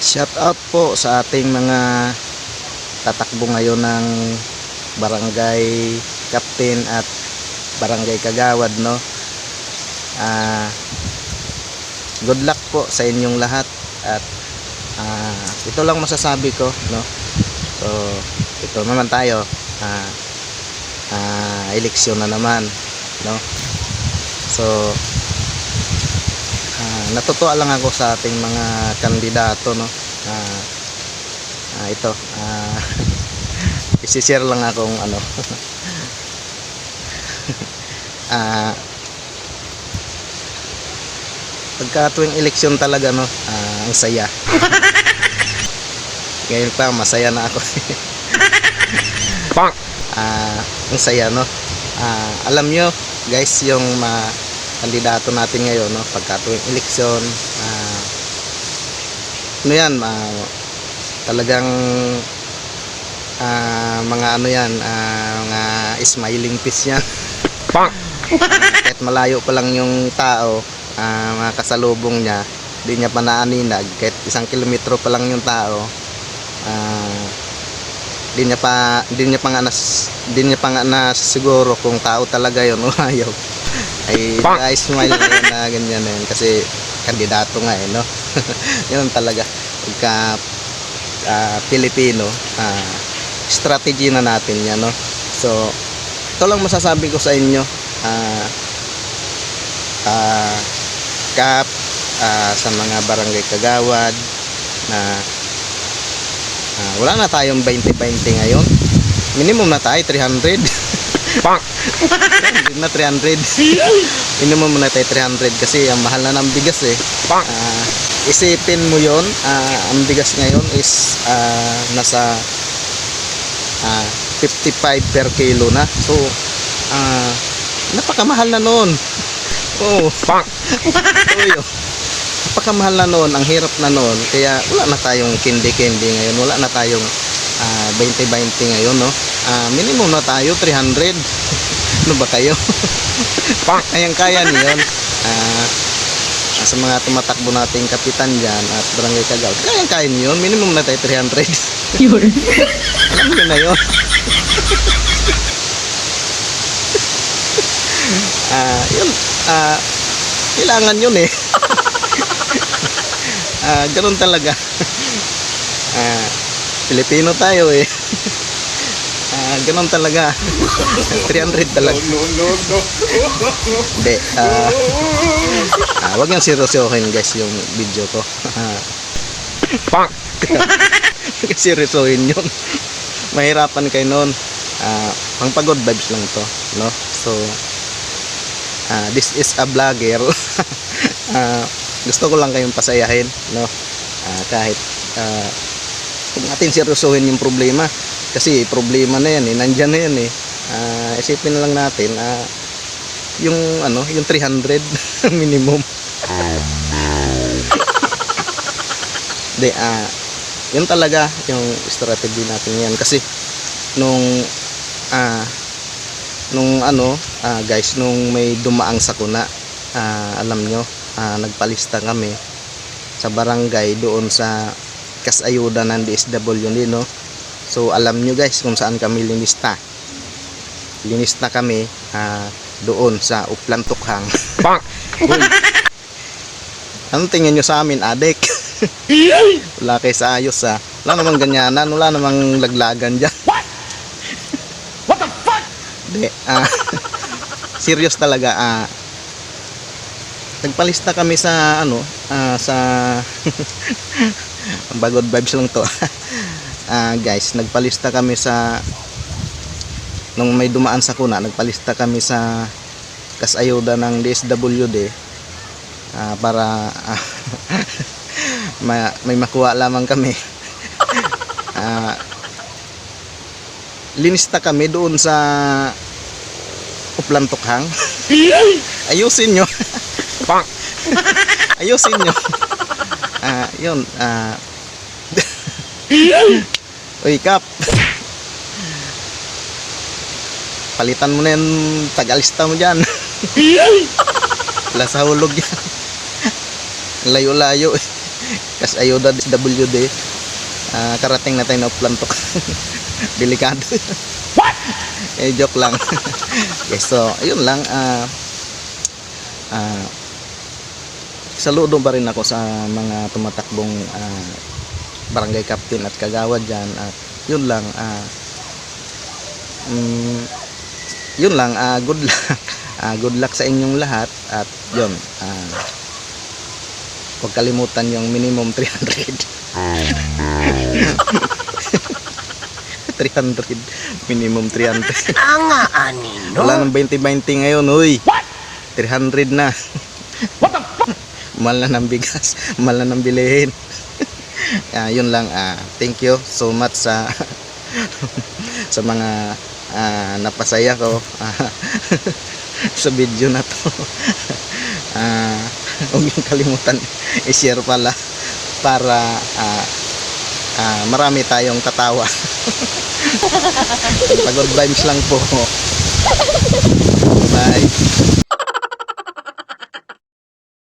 Shout out po sa ating mga tatakbo ngayon ng barangay captain at barangay kagawad no. Ah good luck po sa inyong lahat at ah, ito lang masasabi ko no. So ito naman tayo ah ah, eleksyon na naman no. So Ah, natutuwa lang ako sa ating mga kandidato no. Ah, ah, ito, ah, isi-share lang akong ano. ah, pagka tuwing eleksyon talaga no, ah, ang saya. Ngayon pa masaya na ako. Bonk. Ah, ang saya no. Ah, alam nyo guys yung ma kandidato natin ngayon no? Pagka tuwing eleksyon ah, ano yan ma, talagang ah, mga ano yan ah, mga smiling face yan Bonk. kahit malayo pa lang yung tao ah, mga kasalubong niya di niya pa naaninag. Kahit isang kilometro pa lang yung tao ah, di niya pa di niya pa nga nas, di niya pa nga na siguro kung tao talaga yon o ayaw ay Bonk. guys smile na yan na ganyan na yun. Kasi kandidato nga eh no? Yun talaga. Pagka ah, Pilipino ah, strategy na natin yan no? So ito lang masasabi ko sa inyo. Ah ah, kap ah, sa mga barangay kagawad na ah, wala na tayong 20-20 ngayon. Minimum na tayo 300 Hindi na 300 minimum na tayo 300 kasi ang mahal na ng bigas eh Bonk. Ah, isipin mo yon ah, ang bigas ngayon is ah, nasa ah, 55 per kilo na so ah, napakamahal na noon oh Bonk. Toyo. Napakamahal na noon, ang hirap na noon. Kaya wala na tayong kindi-kindi ngayon. Wala na tayong ah, 20-20 ngayon, no? Ah, minimum na tayo 300. ano ba kayo? Kayang kaya niyon. Ah, sa mga tumatakbo nating kapitan dyan at barangay kagaw. Kayang kaya niyon. Minimum na tayo 300. Yun. Alam nyo na yun. Ah, yun. Ah, kailangan yun eh. ah, ganun talaga. ah, Pilipino tayo eh. Ganun talaga. 300 talaga. no, no. Hindi. Ah, ah, wag niyang seryosohin guys yung video ko. Ah, kasi seryosohin yun. Mahirapan kayo noon. Ah, pang pagod vibes lang to, no? So, ah, this is a vlogger. Ah, gusto ko lang kayong pasayahin, no? Ah, kahit ah, kung natin seryosohin yung problema kasi problema na yan eh, nandyan na yan eh. Ah, isipin na lang natin ah, yung ano, yung 300 minimum. Hindi, ah, yun talaga yung strategy natin yan kasi nung ah nung ano ah, guys nung may dumaang sakuna ah, alam nyo ah, nagpalista kami sa barangay doon sa kasayuda ng DSWD no so alam nyo guys kung saan kami linista linista kami ah, doon sa Uplan Tukhang. Ano tingin nyo sa amin, adik? wala kayo sa ayos ha. Wala namang ganyanan, wala namang laglagan dyan. What the fuck? Hindi, ah, serious talaga. Ah, nagpalista kami sa, ano, ah, sa, bagod vibes lang to. ah, guys, nagpalista kami sa, nung may dumaan sa kuna, nagpalista kami sa kasayuda ng DSWD ah, para ah, ma- may makuha lamang kami. Ah, linista kami doon sa Uplan Tukhang. Ayusin nyo. Ayusin nyo. Ah, yun. Ah, Uy, Kap. Palitan mo na yung tagalista mo dyan. Wala sa hulog yan. Layo-layo. eh. Kasi ayuda WD. Ah, karating na tayo na plantok. Delikado. What? eh, joke lang. okay, so, ayun lang. Ah, ah, saludo pa rin ako sa mga tumatakbong ah, barangay captain at kagawad dyan. At yun lang. Ah, mm, yun lang. Ah, good luck. Ah, good luck sa inyong lahat. At yun. Ah, huwag kalimutan yung minimum 300. 300 minimum 300 Anga ani, no? wala nang 20-20 ngayon uy What? 300 na? Mahal na ng bigas. Mahal na ng bilihin. Ah, yun lang. Ah, thank you so much sa sa mga ah, napasaya ko ah, sa video na to. Ah, huwag yung kalimutan i-share pala para ah, ah, marami tayong tatawa. Pagod vibes lang po